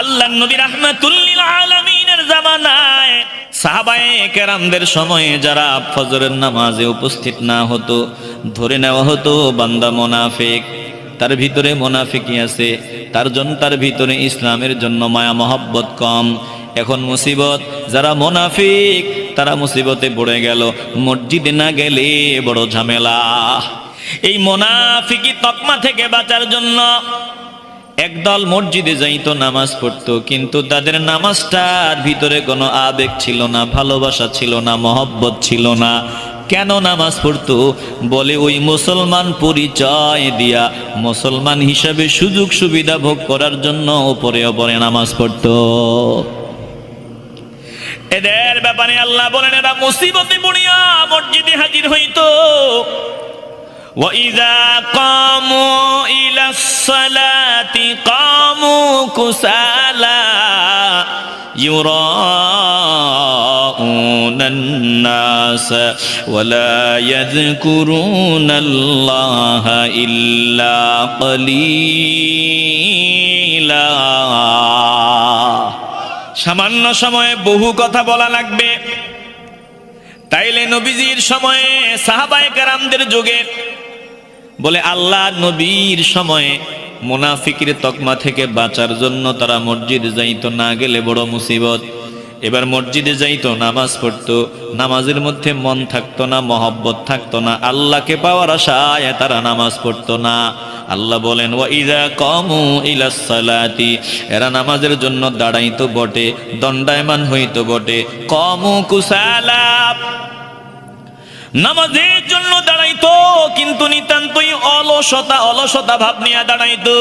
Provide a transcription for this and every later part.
আল্লাহ নবী রাহমাতুল্লিল আলামিনের জামানায় সাহাবায়ে কেরামদের সময়ে যারা ফজরের নামাজে উপস্থিত না হতো, ধরে নেওয়া হতো, বান্দা মোনাফিক, তার ভিতরে মোনাফিকি আছে, তার জন্য তার ভিতরে ইসলামের জন্য মায়া মহব্বত কম। এখন মুসিবত, যারা মোনাফিক, তারা মুসিবতে পড়ে গেল, মসজিদে না গেলে বড় ঝামেলা। এই মোনাফিকি তকমা থেকে বাঁচার জন্য একদল মসজিদে যাইতো নামাজ পড়তো কিন্তু তাদের নামাজটার ভিতরে কোনো আবেগ ছিল না ভালোবাসা ছিল না মহব্বত ছিল না কেন নামাজ পড়তো বলে ওই মুসলমান পরিচয় দিয়া মুসলমান হিসাবে সুযোগ সুবিধা ভোগ করার জন্য ওপরে ওপরে নামাজ পড়তো এদের ব্যাপারে আল্লাহ বলেন এরা মুসিবতে পড়িয়া মসজিদে হাজির হইতো وإذا قاموا إلى الصلاة قاموا كسالى يراءون الناس ولا يذكرون الله إلا قليلا সামান্য সময়ে বহু কথা বলা লাগবে তাইলে নবীজির সময়ে সাহাবায়ে কেরামদের যুগে বলে আল্লাহ নবীর সময়ে মুনাফিকের তকমা থেকে বাঁচার জন্য তারা মসজিদে যাইতো, না গেলে বড় মুসিবত। এবার মসজিদে যাইতো, নামাজ পড়তো। নামাজের মধ্যে মন থাকতো না, মহব্বত থাকতো না। আল্লাহকে পাওয়ার আশায় তারা নামাজ পড়তো না। আল্লাহ বলেন সালাতি। এরা নামাজের জন্য দাঁড়াইতো বটে, দণ্ডায়মান হইতো বটে। কমু কুসালা নামাজের জন্য দাঁড়াইতো, কিন্তু নিতান্তই অলসতা অলসতা ভাব নিয়ে দাঁড়াইতো।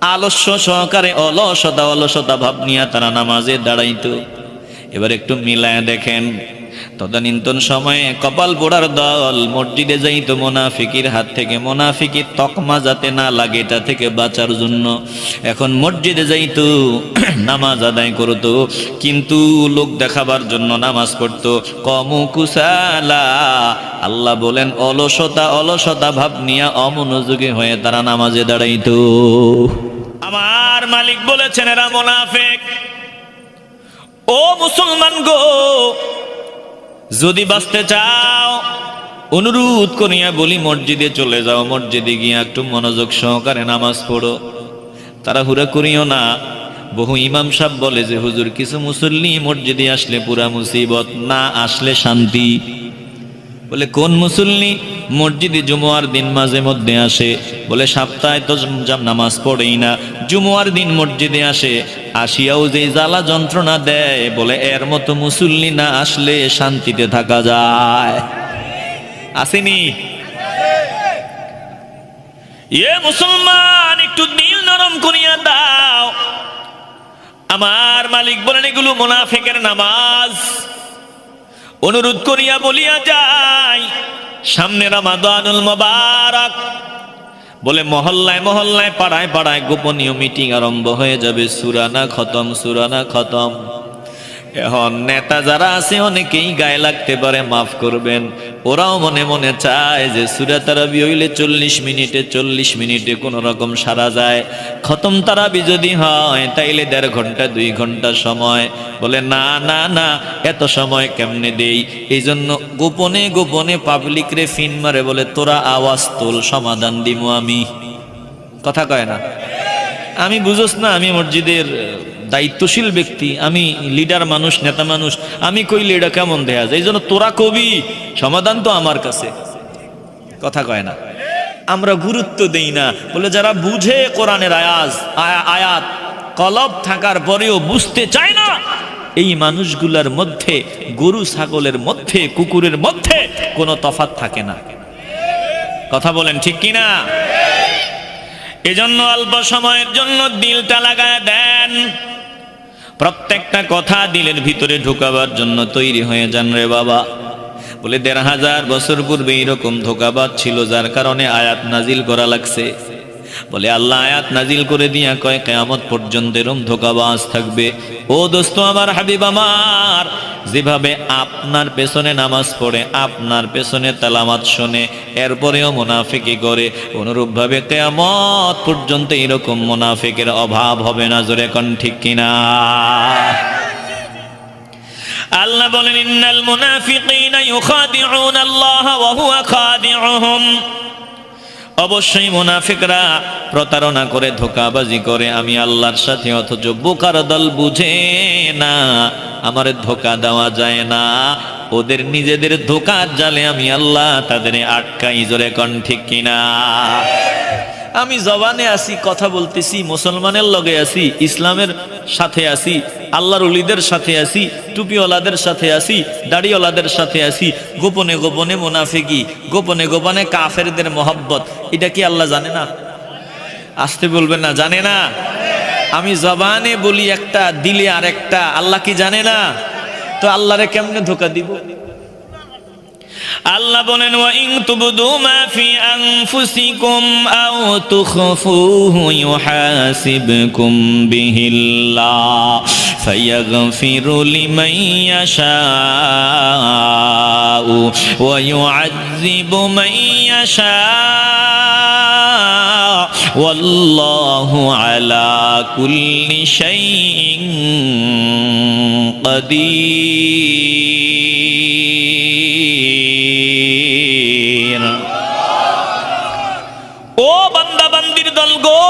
আলস্য সহকারে অলসতা অলসতা ভাব নিয়ে তারা নামাজে দাঁড়াইতো। এবার একটু মিলায় দেখেন তদানীন্তন সময়ে কপাল পোড়ার দল, মসজিদে যাইতো মোনাফিকির হাত থেকে, মোনাফিকির তকমা যাতে না লাগে এটা থেকে বাঁচার জন্য। এখন মসজিদে যাইতো নামাজ আদায় করতো, কিন্তু লোক দেখাবার জন্য নামাজ পড়তো। কমু কুসালা, আল্লাহ বলেন, অলসতা অলসতা ভাব নিয়ে অমনোযোগী হয়ে তারা নামাজে দাঁড়াইতো। আমার মালিক বলেছেন, এরা মোনাফেক। ও মুসলমান গো যদি বাঁচতে চাও, অনুরোধ করিয়া বলি, মসজিদে চলে যাও। মসজিদে গিয়া একটু মনোযোগ সহকারে নামাজ পড়ো। তারা হুরা করিও না। বহু ইমাম সাহেব বলে যে, হুজুর, কিছু মুসল্লি মসজিদে আসলে পুরা মুসিবত, না আসলে শান্তি। বলে, কোন মুসল্লি মসজিদে জুমুয়ার দিন মাঝে মধ্যে আসে? বলে, সপ্তাহে তো নামাজ পড়েই না, জুমুয়ার দিন মসজিদে আসে, আসিয়াও যে জ্বালা যন্ত্রণা দেয়, বলে, এর মতো মুসল্লি না আসলে শান্তিতে থাকা যায়। আসেনি? এ মুসলমান, একটু দিল নরম করিয়া দাও। আমার মালিক বলেন, এগুলো মোনাফেকের নামাজ। অনুরোধ করিয়া বলিয়া যাই, সামনে রামাদানুল মোবারক। বলে, মহল্লায় মহল্লায়, পাড়ায় পাড়ায় গোপনীয় মিটিং আরম্ভ হয়ে যাবে। সুরানা খতম সুরানা খতম। এখন নেতা যারা আছে, অনেকেই গায়ে লাগতে পারে, মাফ করবেন। ওরাও মনে মনে চায় যে সুরা তারাবি হইলে চল্লিশ মিনিটে চল্লিশ মিনিটে কোনো রকম সারা যায়। খতম তারাবি যদি হয়, তাইলে দেড় ঘণ্টা, দুই ঘণ্টা সময়। বলে, না না না, এত সময় কেমনে দেই? এই জন্য গোপনে গোপনে পাবলিক রে ফিন মারে, বলে, তোরা আওয়াজ তোল, সমাধান দিমু আমি। কথা কয় না। আমি বুঝোস না, আমি মসজিদের দায়িত্বশীল ব্যক্তি, আমি লিডার মানুষ, নেতা মানুষ, আমি কইলে এটা কেমন দেয়া যায়? এই জন্য তোরা কবি, সমাধান তো আমার কাছে। কথা কয় না। আমরা গুরুত্ব দেই না। বলে যারা বুঝে কোরআনের আয়াজ, আয়া- আয়াত, কলব থাকার পরেও বুঝতে চায় না, এই মানুষগুলার মধ্যে, গরু, ছাগলের মধ্যে, কুকুরের মধ্যে কোনো তফাত থাকে না। কথা বলেন ঠিক কিনা? এজন্য অল্প সময়ের জন্য দিলটা লাগায় দেন। প্রত্যেকটা কথা দিলের ভিতরে ঢোকাবার জন্য তৈরি হয়ে যান রে বাবা। বলে, দেড় হাজার বছর পূর্বে এইরকম ধোকাবাদ ছিল যার কারণে আয়াত নাজিল করা লাগছে। বলে, আল্লাহ আয়াত নাজিল করে দিয়া কয়, কেয়ামত পর্যন্ত এরম ধোকাবাজ থাকবে। ও দোস্ত আমার হাবিব আমার, যেভাবে আপনার পেছনে নামাজ পড়ে, আপনার পেছনে তালামাত শোনে, এরপরেও মুনাফিকি করে, অনুরূপভাবে কেয়ামত পর্যন্ত এরকম মুনাফিকের অভাব হবে না, জোরে কন ঠিক কিনা? আল্লাহ বলেন, ইন্নাল মুনাফিকিনা ইউখাদিউন আল্লাহ ওয়া হুয়া খাদিউহুম। অবশ্যই মুনাফিকরা প্রতারণা করে, ধোকাবাজি করে। আমি আল্লাহর সাথে অথচ বোকার দল বুঝে না। আমার ধোকা দেওয়া যায় না। ওদের নিজেদের ধোকার জালে আমি আল্লাহ তাদের আটকাই জোরে কন ঠিক কিনা। আমি জবানে আছি, কথা বলতেছি, মুসলমানের লগে আছি, ইসলামের সাথে আছি, আল্লাহর উলিদের সাথে আছি, টুপিওয়ালাদের সাথে আছি, দাড়িওয়ালাদের সাথে আছি, গোপনে গোপনে মুনাফিকি, গোপনে গোপনে কাফেরদের মহব্বত। এটা কি আল্লাহ জানে না? আসতে বলবেন না, জানে না। আমি জবানে বলি একটা, দিলে আর একটা আল্লাহ কি জানে না? তো আল্লাহরে কেমনে ধোকা দিব? আল্লাহ বলেন ওয়া ইন তুবদু মা ফি আনফুসিকুম আও তুখফুহু ইউহাসিবকুম বিহিল্লাহ ফায়াগফিরু লিমান ইয়াশাউ ওয়া ইউআযযিবু মান ইয়াশাউ والله على كل شيء قدير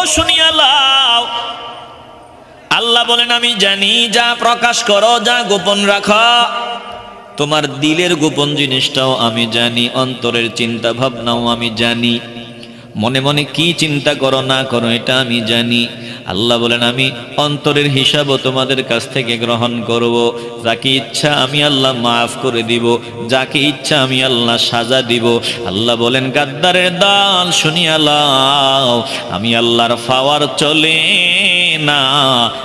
শুনিয়া লাও। আল্লাহ বলেন, আমি জানি, যা প্রকাশ করো, যা গোপন রাখো। তোমার দিলের গোপন জিনিসটাও আমি জানি, অন্তরের চিন্তা ভাবনাও আমি জানি। মনে মনে কি চিন্তা করো, না করো, এটা আমি জানি। আল্লাহ বলেন, আমি অন্তরের হিসাবও তোমাদের কাছ থেকে গ্রহণ করব। যাকে ইচ্ছা আমি আল্লাহ মাফ করে দিব, যাকে ইচ্ছা আমি আল্লাহ সাজা দিব। আল্লাহ বলেন, গাদ্দারের দাল শুনিয়া লাও, আমি আল্লাহর ফাওয়ার চলে না।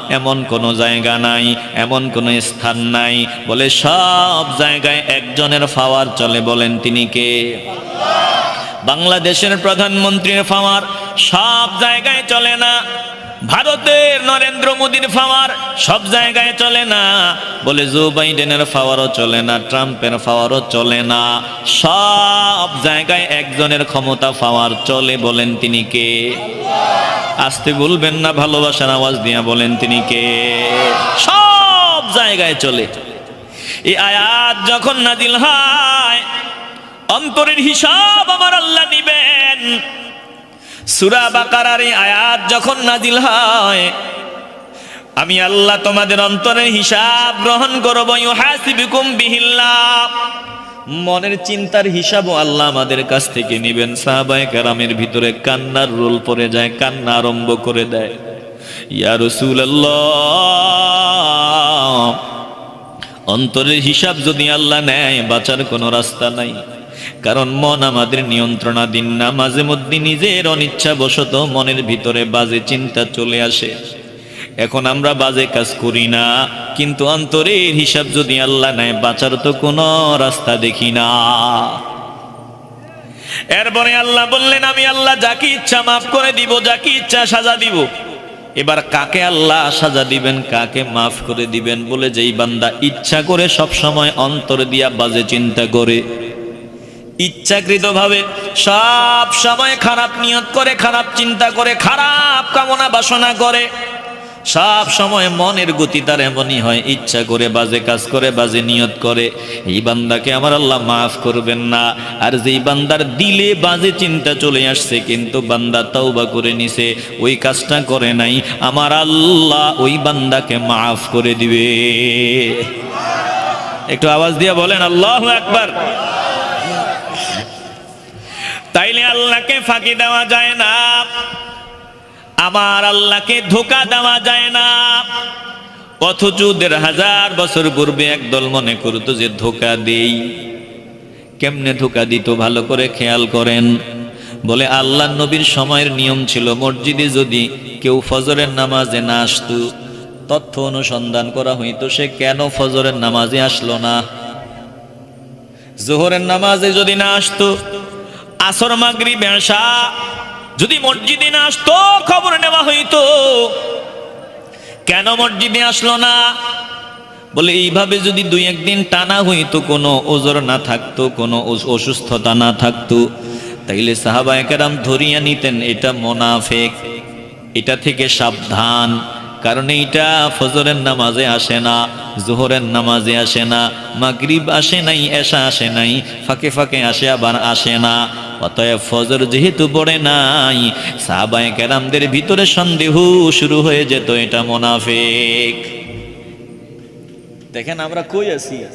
এমন কোনো জায়গা নাই, এমন কোনো স্থান নাই। বলে সব জায়গায় একজনের ফাওয়ার চলে, বলেন তিনি কে? বাংলাদেশের প্রধানমন্ত্রীর ফাওয়ার সব জায়গায় চলে না। ভারতের নরেন্দ্র মোদীর ফাওয়ার সব জায়গায় চলে না। বলে জো বাইডেনের ফাওয়ারও চলে না, ট্রাম্পের ফাওয়ারও চলে না। সব জায়গায় একজনের ক্ষমতা ফাওয়ার চলে বলেন তিনি কে? আসতে বলবেন না, ভালোবাসার আওয়াজ দিয়া বলেন তিনি কে? সব জায়গায় চলে। এই আয়াত যখন নাজিল হয় অন্তরের হিসাব আমার আল্লাহ নিবেন। সুরা বাকারার আয়াত যখন নাজিল হয়, আমি আল্লাহ তোমাদের অন্তরের হিসাব গ্রহণ করব। মনের চিন্তার হিসাবও আল্লাহ আমাদের কাছ থেকে নিবেন। সাহাবায়ে কেরামের ভিতরে কান্নার রোল পড়ে যায়, কান্না আরম্ভ করে দেয়। ইয়া অন্তরের হিসাব যদি আল্লাহ নেয়, বাঁচার কোনো রাস্তা নাই। কারণ মন আমাদের নিয়ন্ত্রণাধীন না মাঝে মধ্যে নিজের অনিচ্ছা বশত মনের ভিতরে বাজে চিন্তা চলে আসে। এখন আমরা বাজে কাজ করি না, কিন্তু অন্তরের হিসাব যদি আল্লাহ নেয়, বাঁচার তো কোনো রাস্তা দেখি না। এরপরে আল্লাহ বললেন, আমি আল্লাহ যাকে ইচ্ছা মাফ করে দিব, যাকে ইচ্ছা সাজা দিব। এবার কাকে আল্লাহ সাজা দিবেন, কাকে মাফ করে দিবেন বলে যেই বান্দা ইচ্ছা করে সব সময় অন্তর দিয়া বাজে চিন্তা করে। ইচ্ছাকৃতভাবে সব সময় খারাপ নিয়ত করে, খারাপ চিন্তা করে, খারাপ কামনা বাসনা করে। সব সময় মনের গতি তার এমনই হয়, ইচ্ছা করে, বাজে কাজ করে, বাজে নিয়ত করে। এই বান্দাকে আমার আল্লাহ মাফ করবেন না। আর যেই বান্দার দিলে বাজে চিন্তা চলে আসছে, কিন্তু বান্দা তওবা করে নিছে, ওই কাজটা করে নাই। আমার আল্লাহ ওই বান্দাকে মাফ করে দিবে। একটু আওয়াজ দিয়ে বলেন, আল্লাহ একবার তাইলে আল্লাহকে ফাঁকি দেওয়া যায় না। আমার আল্লাহকে ধোকা দেওয়া যায় না। অথচ দেড় হাজার বছর পূর্বে একদল মনে করতো যে ধোকা দেই। কেমনে ধোকা দিত ভালো করে খেয়াল করেন। বলে আল্লাহ নবীর সময়ের নিয়ম ছিল, মসজিদে যদি কেউ ফজরের নামাজে না আসতো, তথ্য অনুসন্ধান করা হইতো, সে কেন ফজরের নামাজে আসলো না? জোহরের নামাজে যদি না আসতো আসর মাগরি বেশা যদি মসজিদে না আসতো, খবর নেওয়া হইতো। কেন মসজিদে আসলো না? বলে, এইভাবে যদি দুই একদিন টানা হইতো, কোনো ওজোর না থাকতো, কোনো অসুস্থতা না থাকতো, তাইলে সাহাবা একরাম ধরিয়া নিতেন, এটা মোনাফেক। এটা থেকে সাবধান, কারণ এইটা ফজরের নামাজে আসে না, জোহরের নামাজে আসে না, মাগরিব আসে নাই, এশা আসে নাই, ফাঁকে ফাঁকে আসে, আবার আসে না। অতএব ফজর যেহেতু পড়ে নাই সাহাবায়ে কেরামদের ভিতরে সন্দেহ শুরু হয়ে যেত এটা মোনাফেক। দেখেন আমরা কই আছি?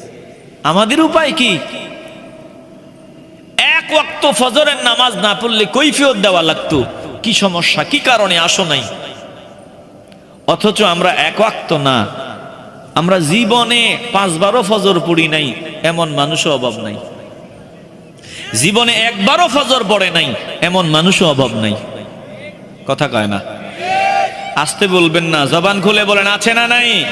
আমাদের উপায় কি? এক ওয়াক্ত ফজরের নামাজ না পড়লে কৈফিয়ত দেওয়া লাগতো। কি সমস্যা? কি কারণে? আসো নাই। অথচ আমরা এক ওয়াক্ত না। আমরা জীবনে পাঁচবারও ফজর পড়ি নাই এমন মানুষও অভাব নাই। জীবনে একবারও ফজর পড়ে নাই, এমন মানুষও অভাব নাই। কথা কয় না। আসতে বলবেন না, জবান খুলে বলেন, আছে না নাই?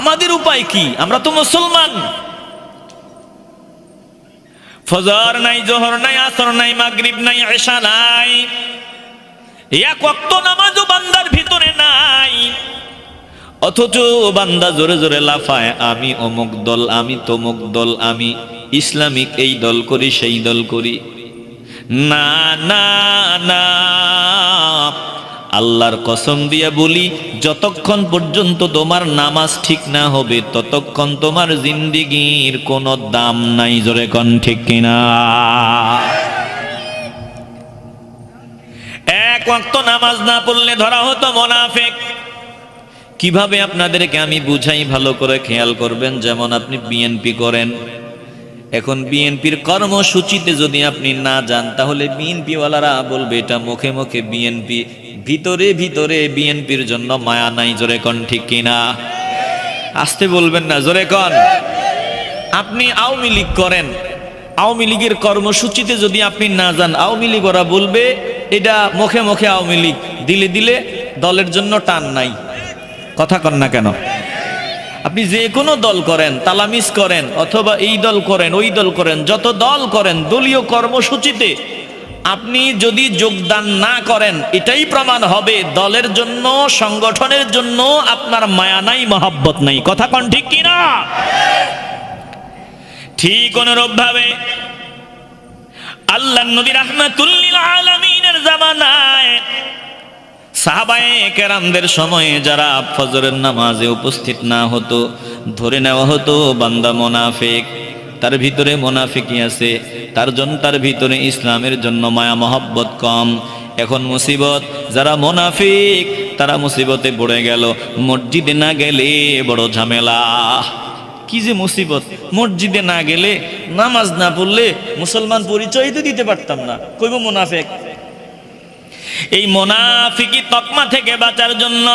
আমাদের উপায় কি? আমরা তো মুসলমান। ফজর নাই, জোহর নাই, আসর নাই, মাগরিব নাই এশা নাই। এক ওয়াক্ত নামাজও বান্দার ভিতরে নাই। অথচ বান্দা জোরে জোরে লাফায়, আমি অমুক দল, আমি তমুক দল, আমি ইসলামিক এই দল করি, সেই দল করি। না না না, আল্লাহর কসম দিয়ে বলি, যতক্ষণ পর্যন্ত তোমার নামাজ ঠিক না হবে, ততক্ষণ তোমার জিন্দিগির কোনো দাম নাই, জোরে কন ঠিক কিনা? এক ওয়াক্ত নামাজ না পড়লে ধরা হতো মোনাফেক। কীভাবে আপনাদেরকে আমি বুঝাই, ভালো করে খেয়াল করবেন, যেমন আপনি বিএনপি করেন। এখন বিএনপির কর্মসূচিতে যদি আপনি না যান, তাহলে বিএনপি ওয়ালারা বলবে এটা মুখে মুখে বিএনপি, ভিতরে ভিতরে বিএনপির জন্য মায়া নাই, জোরে কন ঠিক কিনা? আসতে বলবেন না, জোরে কন? আপনি আওয়ামী লীগ করেন, আওয়ামী লীগের কর্মসূচিতে যদি আপনি না যান, আওয়ামী লীগ ওরা বলবে এটা মুখে মুখে আওয়ামী লীগ, দিলে দিলে দলের জন্য টান নাই। কথা কন না কেন? আপনি যে কোনো দল করেন তালামিস করেন, অথবা এই দল করেন, ওই দল করেন, যত দল করেন, দলীয় কর্মসূচিতে আপনি যদি যোগদান না করেন, এটাই প্রমাণ হবে, দলের জন্য, সংগঠনের জন্য আপনার মায়া নাই, মহাব্বত নাই। কথা কন ঠিক কিনা? ঠিক অনুরূপ ভাবে আল্লাহ নবী রাহমাতুল্লিল আলামিনের জামানায় সাহাবায়ে কেরামদের সময়ে যারা ফজরের নামাজে উপস্থিত না হতো, ধরে নেওয়া হতো বান্দা মোনাফেক, তার ভিতরে মোনাফিকি আছে, তার জন্য তার ভিতরে ইসলামের জন্য মায়া, মহব্বত কম। এখন মুসিবত, যারা মোনাফিক, তারা মুসিবতে পড়ে গেল। মসজিদে না গেলে বড় ঝামেলা। কি যে মুসিবত, মসজিদে না গেলে নামাজ না পড়লে মুসলমান পরিচয় তো দিতে পারতাম না। কইব মোনাফেক এই মোনাফিকি তকমা থেকে বাঁচার জন্য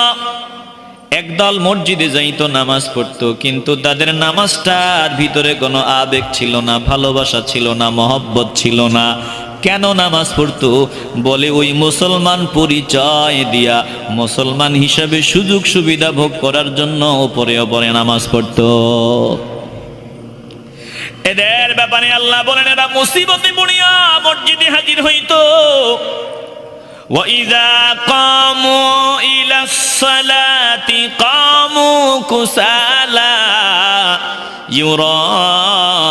একদল মসজিদে যাইতো, নামাজ পড়তো, কিন্তু তাদের নামাজটার ভিতরে কোনো আবেগ ছিল না, ভালোবাসা ছিল না, মহব্বত ছিল না। কেন নামাজ পড়তো? বলে ওই মুসলমান পরিচয় দিয়া, মুসলমান হিসাবে সুযোগ সুবিধা ভোগ করার জন্য ওপরে ওপরে নামাজ পড়তো। এদের ব্যাপারে আল্লাহ বলেন, এরা মুসিবতে পড়িয়া মসজিদে হাজির হইতো। وإذا قاموا إلى الصلاة قاموا كسالى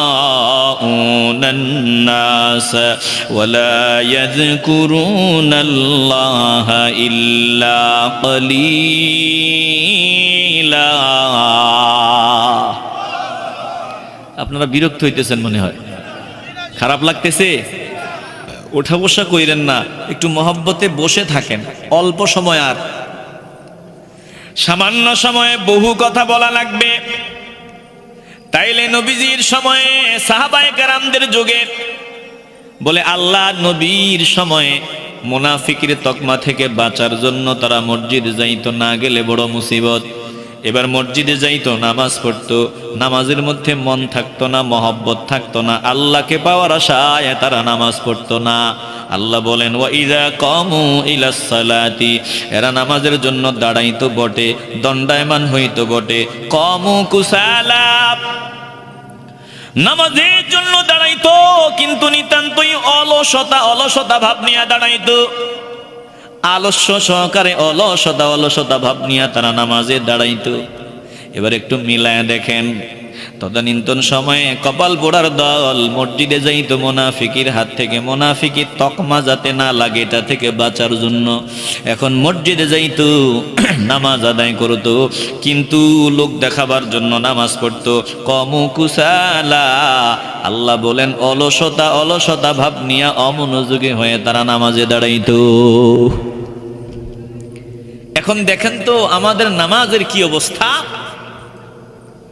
يراءون الناس ولا يذكرون الله إلا قليلا আপনারা বিরক্ত হইতেছেন মনে হয় খারাপ লাগতেছে ওঠা বসা কইরেন না, একটু মহব্বতে বসে থাকেন, অল্প সময় আর। সামান্য সময়ে বহু কথা বলা লাগবে। তাইলে নবীজির সময়ে, সাহাবায়ে কারামদের যুগে, বলে আল্লাহ নবীর সময়ে মুনাফিকের তকমা থেকে বাঁচার জন্য তারা মসজিদ যাইতো, না গেলে বড় মুসিবত। এবার মসজিদে যাইতো, নামাজ পড়তো, নামাজের মধ্যে মন থাকতো না, মহব্বত থাকতো না, আল্লাহকে পাওয়ার আশায় তারা নামাজ পড়তো না। আল্লাহ বলেন ওয়া ইযা কামু ইলাস এরা নামাজের জন্য দাঁড়াইতো বটে, দণ্ডায়মান হইতো বটে। কমু কুসালা নামাজের জন্য দাঁড়াইতো, কিন্তু নিতান্তই অলসতা অলসতা ভাব নিয়ে দাঁড়াইতো। আলস্য সহকারে অলসতা অলসতা ভাব নিয়ে তারা নামাজে দাঁড়াইতো। এবার একটু মিলায় দেখেন, তদানীন্তন সময়ে কপাল পোড়ার দল, মসজিদে যাইতো মোনাফিকির হাত থেকে। মোনাফিকির তকমা যাতে না লাগে, এটা থেকে বাঁচার জন্য এখন মসজিদে যাইতো, নামাজ আদায় করতো। কিন্তু লোক দেখাবার জন্য নামাজ পড়তো। কমু কুসালা, আল্লাহ বলেন, অলসতা অলসতা ভাব নিয়ে অমনোযোগী হয়ে তারা নামাজে দাঁড়াইতো। এখন দেখেন তো আমাদের নামাজের কি অবস্থা?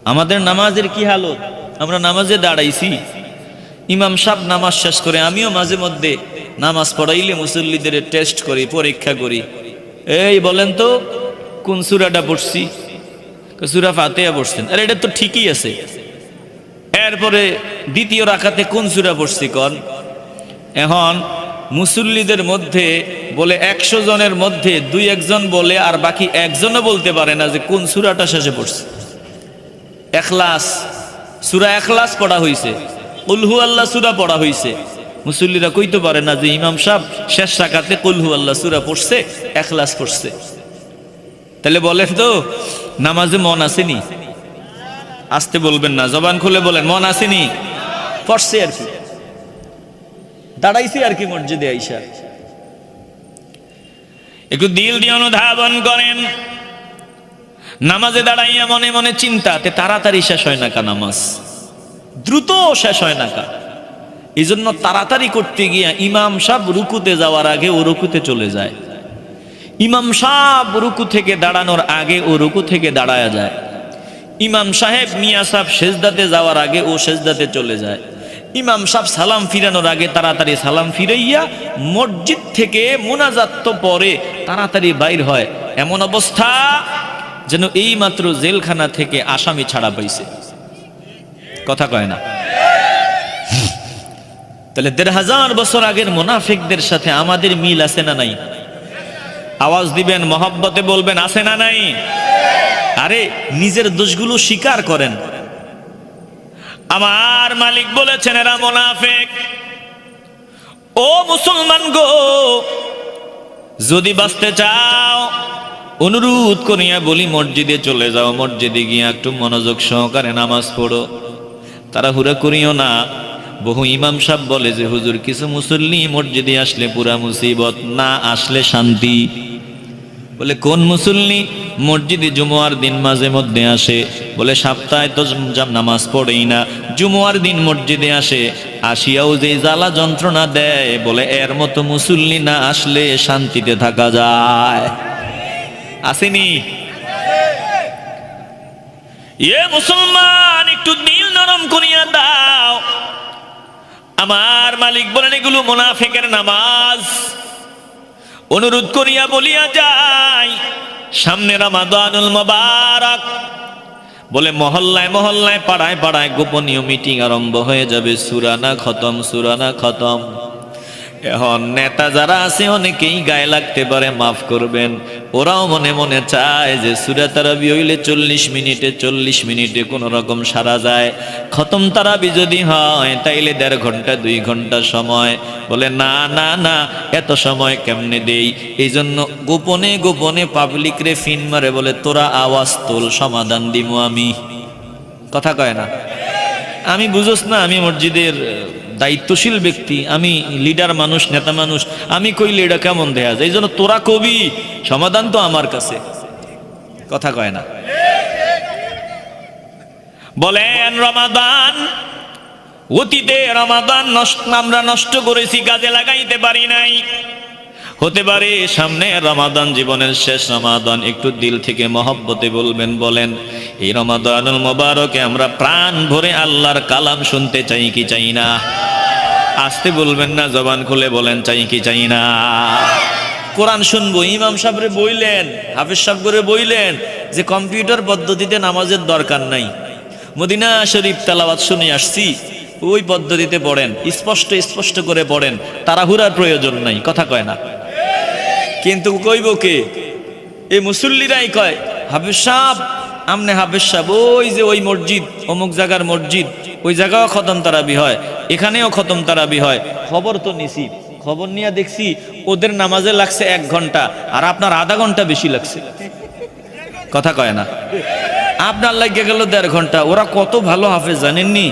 আমাদের নামাজের কি হালত? আমরা নামাজে দাঁড়াইছি। ইমাম সাহেব নামাজ শেষ করে আমিও মাঝে মধ্যে নামাজ পড়াইলে মুসল্লিদের টেস্ট করি, পরীক্ষা করি। এই বলেন তো, কোন সুরাটা পড়ছি? সুরা ফাতেয়া পড়ছেন। আরে এটা তো ঠিকই আছে। এরপরে দ্বিতীয় রাখাতে কোন সুরা পড়ছি কন? এখন মুসল্লিদের মধ্যে বলে একশো জনের মধ্যে দুই একজন বলে আর বাকি একজনও বলতে পারে না যে কোন সুরাটা শেষে পড়ছে। এখলাস, সুরা এখলাস পড়া হয়েছে উলহু আল্লাহ সুরা পড়া হয়েছে মুসল্লিরা কইতে পারে না যে ইমাম সাহেব শেষ শাখাতে কলহু আল্লাহ সুরা পড়ছে, এখলাস পড়ছে। তাহলে বলেন তো, নামাজে মন আসেনি? আসতে বলবেন না, জবান খুলে বলেন, মন আসেনি? পড়ছে আর কি। দাঁড়াইছি আর কি মসজিদে আইসা। একটু দিল দিয়ে অনুধাবন করেন। নামাজে দাঁড়াইয়া মনে মনে চিন্তাতে তাড়াতাড়ি শেষ হয় না কা নামাজ? দ্রুত শেষ হয় না কা? এই জন্য তাড়াতাড়ি করতে গিয়া ইমাম সাহ রুকুতে যাওয়ার আগে ও রুকুতে চলে যায়। ইমাম সাহ রুকু থেকে দাঁড়ানোর আগে ও রুকু থেকে দাঁড়ায়া যায়। ইমাম সাহেব, মিয়া সাহেব সেজদাতে যাওয়ার আগে ও সেজদাতে চলে যায়। ইমাম সাহেব সালাম ফিরানোর আগে তাড়াতাড়ি সালাম ফিরাইয়া মসজিদ থেকে মোনাজাত তো পরে তাড়াতাড়ি বাইর হয়। এমন অবস্থা যেন এই মাত্র জেলখানা থেকে আসামি ছাড়া পাইছে কথা কয় না। তাহলে দেড় হাজার বছর আগের মোনাফিকদের সাথে আমাদের মিল আছে না নাই? আওয়াজ দিবেন, মহব্বতে বলবেন, আছে না নাই? আরে, নিজের দোষগুলো স্বীকার করেন। আমার মালিক বলেছেন, এরা মোনাফেক। ও মুসলমান গো, যদি বাঁচতে চাও, অনুরোধ করিয়া বলি, মসজিদে চলে যাও, মসজিদে গিয়া একটু মনোযোগ সহকারে নামাজ পড়ো। তারা হুরা করিও না। বহু ইমাম সাহেব বলে যে, হুজুর, কিছু মুসল্লি মসজিদে আসলে পুরা মুসিবত, না আসলে শান্তি। বলে, কোন মুসল্লি মসজিদে জুমুয়ার দিন মাঝে মধ্যে আসে? বলে, সপ্তাহে তো নামাজ পড়েই না, জুমুয়ার দিন মসজিদে আসে, আসিয়াও যে জ্বালা যন্ত্রণা দেয়, বলে, এর মতো মুসল্লি না আসলে শান্তিতে থাকা যায়। আসেনি? এ মুসলমান, একটু দিল নরম করিয়া দাও। আমার মালিক বলেন, এগুলো মোনাফেকের নামাজ। অনুরোধ করিয়া বলিয়া যাই, সামনে রামাদানুল মোবারক। বলে, মহল্লায় মহল্লায়, পাড়ায় পাড়ায় গোপনীয় মিটিং আরম্ভ হয়ে যাবে। সুরানা খতম সুরানা খতম। এখন নেতা যারা আছে, অনেকেই গায়ে লাগতে পারে, মাফ করবেন। ওরাও মনে মনে চায় যে সুরা তারাবি হইলে চল্লিশ মিনিটে চল্লিশ মিনিটে কোনো রকম সারা যায়। খতম তারাবি যদি হয়, তাইলে দেড় ঘণ্টা, দুই ঘণ্টা সময়। বলে, না না না, এত সময় কেমনে দেই? এই জন্য গোপনে গোপনে পাবলিক রে ফিন মারে বলে, তোরা আওয়াজ তোল, সমাধান দিব আমি। কথা কয় না। আমি বুঝোস না, আমি মসজিদের দায়িত্বশীল ব্যক্তি, আমি লিডার মানুষ, নেতা মানুষ, আমি কইলে এটা কেমন দেয়া যায়? এই জন্য তোরা কবি, সমাধান তো আমার কাছে। কথা কয় না। বলেন, রমাদান, অতীতে রমাদান আমরা নষ্ট করেছি, কাজে লাগাইতে পারি নাই। হতে পারে সামনে রমাদান জীবনের শেষ রমাদান, একটু দিল থেকে মহব্বতে বলবেন, বলেন, এই রমাদানুল মোবারকে আমরা প্রাণ ভরে আল্লাহর কালাম শুনতে চাই কি চাই না? আসতে বলবেন না, জবান খুলে বলেন, চাই কি চাই না? কোরআন শুনব, ইমাম সাহেবরে বইলেন, হাফিজ সাহেব করে বইলেন যে কম্পিউটার পদ্ধতিতে নামাজের দরকার নাই। মদিনা শরীফ তালাবাদ শুনে আসছি, ওই পদ্ধতিতে পড়েন, স্পষ্ট স্পষ্ট করে পড়েন, তাড়াহুড়ার প্রয়োজন নাই, কথা কয় না। কিন্তু কইব কে? এই মুসল্লিরাই কয় হাফিজ সাহেব, আমনে হাফেজ সাহেব, ওই যে ওই মসজিদ, অমুক জায়গার মসজিদ, ওই জায়গাও খতম তারাবি হয়, এখানেও খতম তারাবি হয়। খবর তো নিছি, খবর নিয়ে দেখছি, ওদের নামাজে লাগছে এক ঘণ্টা, আর আপনার আধা ঘণ্টা বেশি লাগছে। কথা কয় না। আপনার লাগিয়ে গেল দেড় ঘণ্টা, ওরা কত ভালো হাফেজ জানেননি?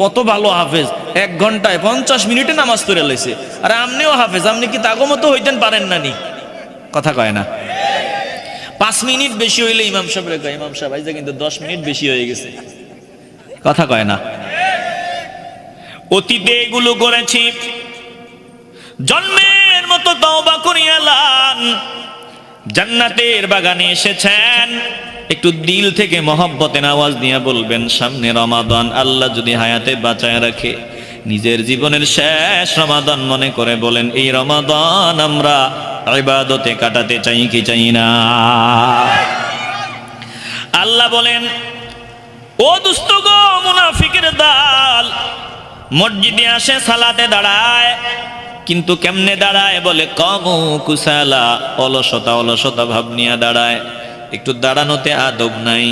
কত ভালো হাফেজ, এক ঘন্টায় পঞ্চাশ মিনিটে নামাজ পড়ে লাইছে। আর আপনিও হাফেজ, আপনি কি তাগো মতো হইতেন পারেন না নি কথা কয় না। পাঁচ মিনিট বেশি হইলে ইমাম সাহেব রেখা ইমাম সাহেব, আইজা কিন্তু দশ মিনিট বেশি হয়ে গেছে। কথা কয় না। অতীতে এগুলো করেছি। জন্মের মতো তওবা করিয়ালান জান্নাতের বাগানে এসেছেন। একটু দিল থেকে মহব্বতের আওয়াজ দিয়ে বলবেন, সামনে রমাদান, আল্লাহ যদি হায়াতে বাঁচায় রাখে। নিজের জীবনের শেষ রমাদান মনে করে বলেন, এই রমাদান আমরা ইবাদতে কাটাতে চাই কি চাই না? আল্লাহ বলেন, ও দুস্থ গো মুনাফিকের দাল, মসজিদে আসে, সালাতে দাঁড়ায়, কিন্তু কেমনে দাঁড়ায় বলে, কম কুসালা অলসতা অলসতা ভাব নিয়ে দাঁড়ায়, একটু দাঁড়ানোতে আদব নাই।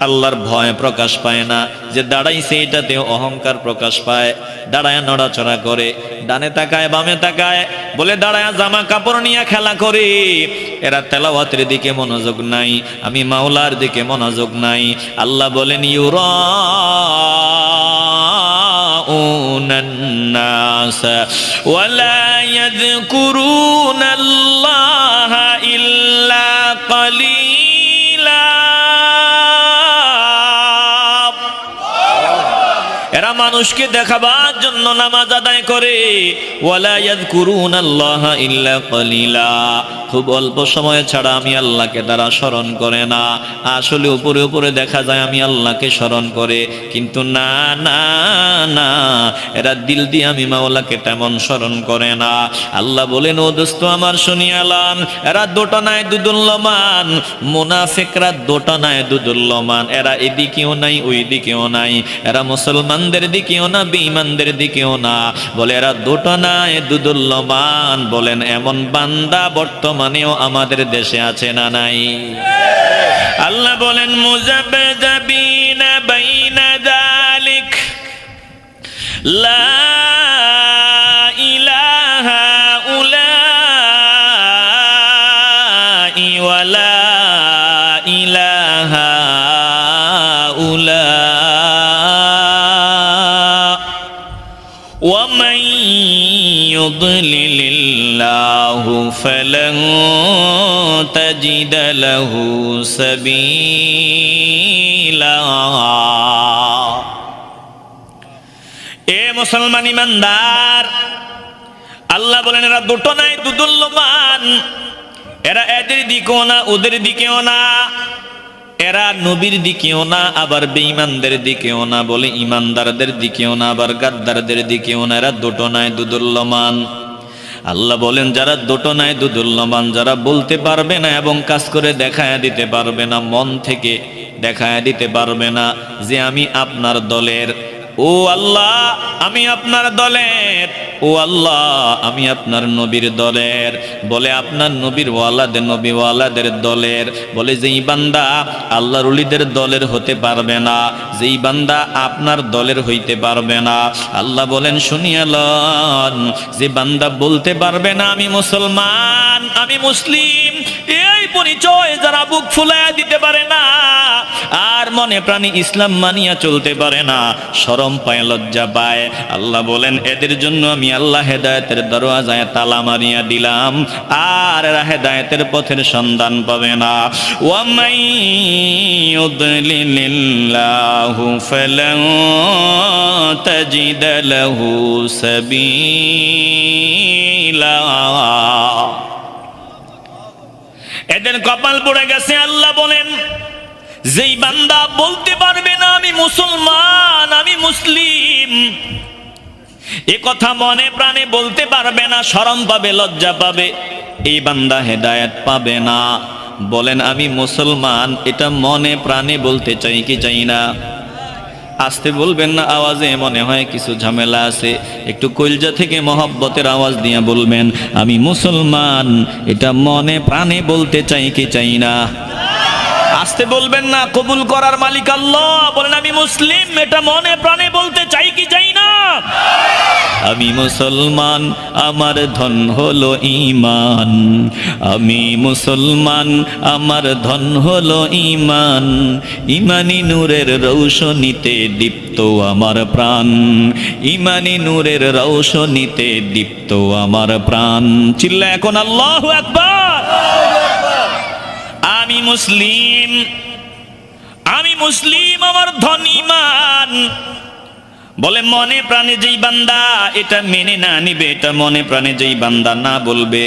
আল্লাহর ভয় প্রকাশ পায় না যে দাঁড়াইছে এটাতে অহংকার প্রকাশ পায় দাঁড়ায় নড়াচড়া করে ডানে তাকায় বামে তাকায় বলে দাঁড়ায় জামা কাপড় নিয়ে খেলা করে এরা তেলাওয়াতের দিকে মনোযোগ নাই আমি মাওলার দিকে মনোযোগ নাই আল্লাহ বলেন ইউরা يخدعون الناس ولا يذكرون الله إلا قليلا মানুষকে দেখাবার জন্য নামাজ আদায় করে। খুব অল্প সময় ছাড়া আমি আল্লাহকে তারা স্মরণ করে না। আসলে উপরে উপরে দেখা যায় আমি আল্লাহকে স্মরণ করে। কিন্তু না না না, এরা দিল দিয়ে আমি মাওলাকে তেমন স্মরণ করে না। আল্লাহ বলেন, ও দোস্ত, আমার শুনিয়ালাম এরা দোটানায় দুদুল্যমান। মুনাফিকরা দোটানায় দুদুল্যমান। এরা এদিকেও নাই ওই দিকেও নাই। এরা মুসলমানদের দিকেও না বিমানদের দিকেও না। বলে, এরা দুটো দোটানায় দুদুল্লবান বলেন, এমন বান্দা বর্তমানেও আমাদের দেশে আছে না নাই? আল্লাহ বলেন, মুজাবে যাবি না বাইনা জালিক লা ومن يضلل الله فلن تجد له سبيلا এ মুসলমান ইমানদার আল্লাহ বলেন এরা দুটো নাই দুদুল্যমান এরা এদের দিকেও না ওদের দিকেও না এরা নবীর দিকেও না, আবার বেঈমানদের দিকেও না বলে ইমানদারদের দিকেও না, আবার গাদ্দারদের দিকেও না। এরা দুটো নাই দুদুল্যমান। আল্লাহ বলেন, যারা দুটো নাই দুদুল্যমান, যারা বলতে পারবে না এবং কাজ করে দেখায় দিতে পারবে না, মন থেকে দেখায় দিতে পারবে না যে আমি আপনার দলের। ও আল্লাহ, আমি আপনার দলের। ও আল্লাহ, আমি আপনার নবীর দলের। বলে আপনার নবীর ওয়ালাদের নবী ওয়ালাদের দলের। বলে যেই বান্দা আল্লাহর উলিদের দলের হতে পারবে না, যেই বান্দা আপনার দলের হইতে পারবে না। আল্লাহ বলেন শুনিয়ালন যে বান্দা বলতে পারবে না, আমি মুসলমান, আমি মুসলিম, এই পরিচয় যারা বুক ফুলাইয়া দিতে পারে না, আর মনে প্রাণী ইসলাম মানিয়া চলতে পারে না সরম পায়, লজ্জা পায়। আল্লাহ বলেন, এদের জন্য আমি আল্লাহ হেদায়তের দরওয়াজায় তালা মারিয়া দিলাম, আর এরা হেদায়তের পথের সন্ধান পাবে না। ওয়ামাই ইউদলিলিল্লাহু ফালান তাজিদ লাহু সাবিলা। এদের কপাল পড়ে গেছে, আল্লাহ বলেন, যেই বান্দা বলতে পারবে না, আমি মুসলমান, আমি মুসলিম এ কথা মনে প্রাণে বলতে পারবে না, শরম পাবে, লজ্জা পাবে। এই বান্দা হেদায়েত পাবে না। বলেন, আমি মুসলমান, এটা মনে প্রাণে বলতে চাই কি চাই না? আসতে বলবেন না, আওয়াজে মনে হয় কিছু ঝামেলা আছে। একটু কইলজা থেকে মহব্বতের আওয়াজ দিয়ে বলবেন, আমি মুসলমান, এটা মনে প্রাণে বলতে চাই কি চাই না? আসতে বলবেন না, কবুল করার মালিক আল্লাহ। বলেন, আমি মুসলিম, এটা মনে প্রাণে বলতে চাই কি চাই না? আমি মুসলমান, আমার ধন হলো ইমান আমি মুসলমান, আমার ধন হলো ইমান ইমানি নূরের রৌশনীতে দীপ্ত আমার প্রাণ। ইমানি নূরের রৌশনীতে দীপ্ত আমার প্রাণ। চিল্লা এখন আল্লাহ একবার আমি মুসলিম আমি মুসলিম আমার ধন ইমান বলে মনে প্রাণে যেই বান্দা এটা মেনে না নিবে, এটা মনে প্রাণে যেই বান্দা না বলবে।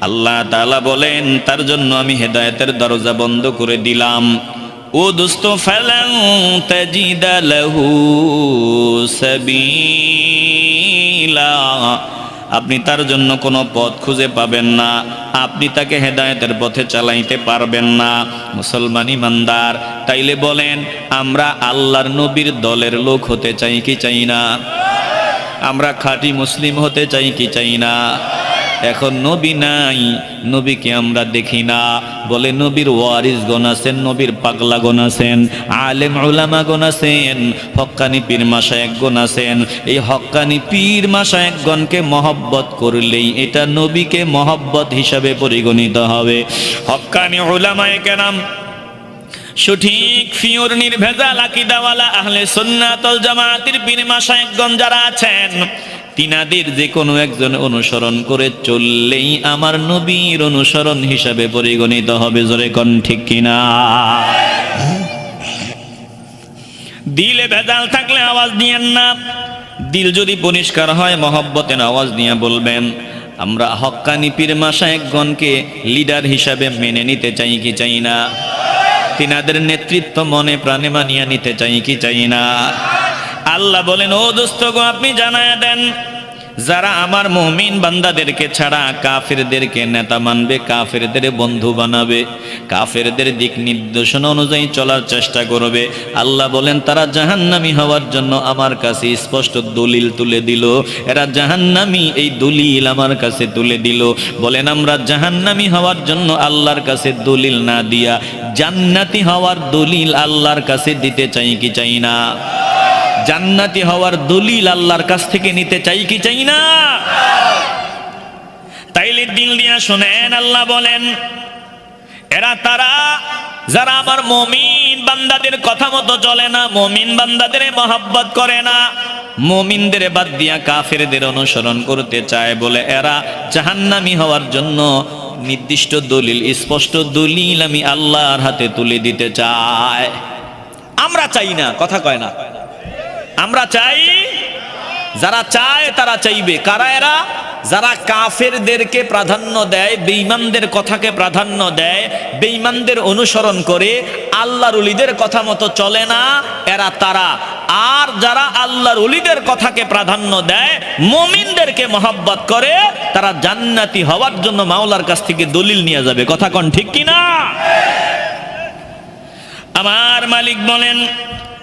আল্লাহ তাআলা বলেন, তার জন্য আমি হেদায়েতের দরজা বন্ধ করে দিলাম। ও দোস্ত ফালাং তাজিদা লাহু সাবিলা। আপনি তার জন্য কোনো পথ খুঁজে পাবেন না। আপনি তাকে হেদায়তের পথে চালাইতে পারবেন না। মুসলমান ইমানদার, তাইলে বলেন, আমরা আল্লাহর নবীর দলের লোক হতে চাই কি চাই না? আমরা খাঁটি মুসলিম হতে চাই কি চাই না? এখন নবী নাই, নবীকে আমরা দেখি না। বলে নবীর ওয়ারিস গণ আছেন নবীর পাগলা গণ আছেন আলেম উলামা গণ আছেন হক্কানি পীর মাসা এক আছেন এই হক্কানি পীর মাসা এক গণকে মহব্বত করলেই এটা নবীকে মহব্বত হিসাবে পরিগণিত হবে। হক্কানি উলামায়ে কেরাম, সঠিক ফিওর নির্ভেজাল আকিদাওয়ালা আহলে সুন্নাতল জামাতের পীর মাশায়েখগণ যারা আছেন তিনাদের যে কোনো একজন অনুসরণ করে চললেই আমার নবীর অনুসরণ হিসাবে পরিগণিত হবে, জোরে কোন ঠিক কিনা? দিলে ভেজাল থাকলে আওয়াজ দিয়েন না। দিল যদি পরিষ্কার হয়, মহব্বতের আওয়াজ দিয়ে বলবেন, আমরা হক্কানি পীর মাশায়েখগণকে লিডার হিসাবে মেনে নিতে চাই কি চাই না? তিনাদের নেতৃত্ব মনে প্রাণে মানিয়ে নিতে চাই কি চাই না? আল্লাহ বলেন, ও দোস্ত গো, আপনি জানায় দেন, যারা আমার মহমিন বান্দাদেরকে ছাড়া কাফেরদেরকে নেতা মানবে, কাফেরদের বন্ধু বানাবে, কাফেরদের দিক নির্দেশনা অনুযায়ী চলার চেষ্টা করবে, আল্লাহ বলেন, তারা জাহান্নামি হওয়ার জন্য আমার কাছে স্পষ্ট দলিল তুলে দিল। এরা জাহান্নামি, এই দলিল আমার কাছে তুলে দিল। বলেন, আমরা জাহান্নামি হওয়ার জন্য আল্লাহর কাছে দলিল না দিয়া জান্নাতি হওয়ার দলিল আল্লাহর কাছে দিতে চাই কি চাই না? জান্নাতি হওয়ার দলিল আল্লাহর কাছ থেকে নিতে চাই কি চাই না? তাইলে দিল দিয়া শোনেন, আল্লাহ বলেন, এরা তারা যারা আমার মমিন বান্দাদের কথা মতো চলে না, মমিন বান্দাদের মহাব্বত করে না, মমিনদের বাদ দিয়া কাফেরদের অনুসরণ করতে চায় বলে এরা জাহান্নামি হওয়ার জন্য নির্দিষ্ট দলিল, স্পষ্ট দলিল আমি আল্লাহর হাতে তুলে দিতে চায় আমরা চাই না, কথা কয় না। আমরা চাই যারা চায় তারা চাইবে। কারা এরা? যারা কাফেরদেরকে প্রাধান্য দেয়, বেঈমানদের কথাকে প্রাধান্য দেয়, বেঈমানদের অনুসরণ করে, আল্লাহর উলিদের কথা মতো চলে না, এরা তারা। আর যারা আল্লাহর উলিদের কথাকে প্রাধান্য দেয়, মমিনদেরকে মহাব্বত করে, তারা জান্নাতি হওয়ার জন্য মাওলার কাছ থেকে দলিল নিয়ে যাবে। কথা কন ঠিক কিনা? আমার মালিক বলেন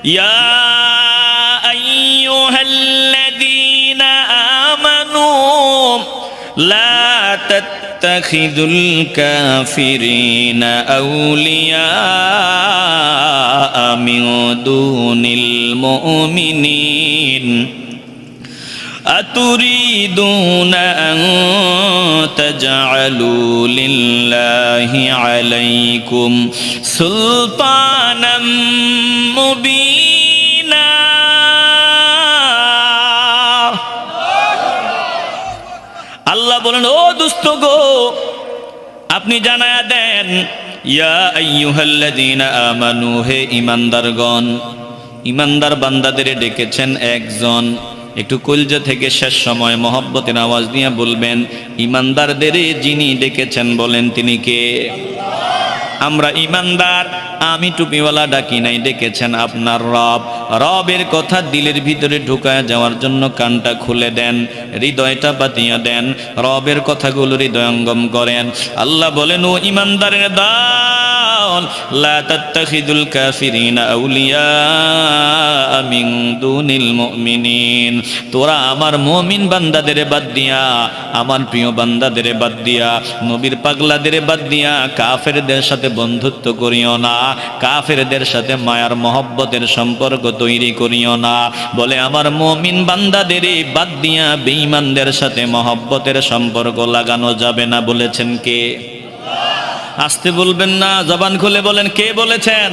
يا أيها الذين آمنوا لا تتخذوا الكافرين أولياء من دون المؤمنين. أتريدون أن تجعلوا لله عليكم سلطانا مبينا. বলেন, ও দুস্থ গো, আপনি জানায়া দেন বান্দাদের ডেকেছেন একজন। একটু কলজা থেকে শেষ সময় আওয়াজ বলবেন যিনি ডেকেছেন বলেন তিনি কে? আমরা ইমানদার আমি টুপিওয়ালা ডাকি নাই, ডেকেছেন আপনার রব। রবের কথা দিলের ভিতরে ঢুকায় যাওয়ার জন্য কানটা খুলে দেন, হৃদয়টা পাতিয়া দেন, রবের কথাগুলো হৃদয়ঙ্গম করেন। আল্লাহ বলেন, ও ইমানদারের দা আউলিয়া তোরা আমার বান্দাদের বাদ দিয়া, আমার প্রিয় বান্দাদের বাদ দিয়া পাগলাদের বাদ দিয়া কাফেরদের সাথে বন্ধুত্ব করিও না, কাফেরদের সাথে মায়ার মহব্বতের সম্পর্ক তৈরি করিও না। বলে, আমার মুমিন বান্দাদের বাদ দিয়া বেঈমানদের সাথে মহব্বতের সম্পর্ক লাগানো যাবে না, বলেছেন কে? আসতে বলবেন না জবান খুলে বলেন কে বলেছেন?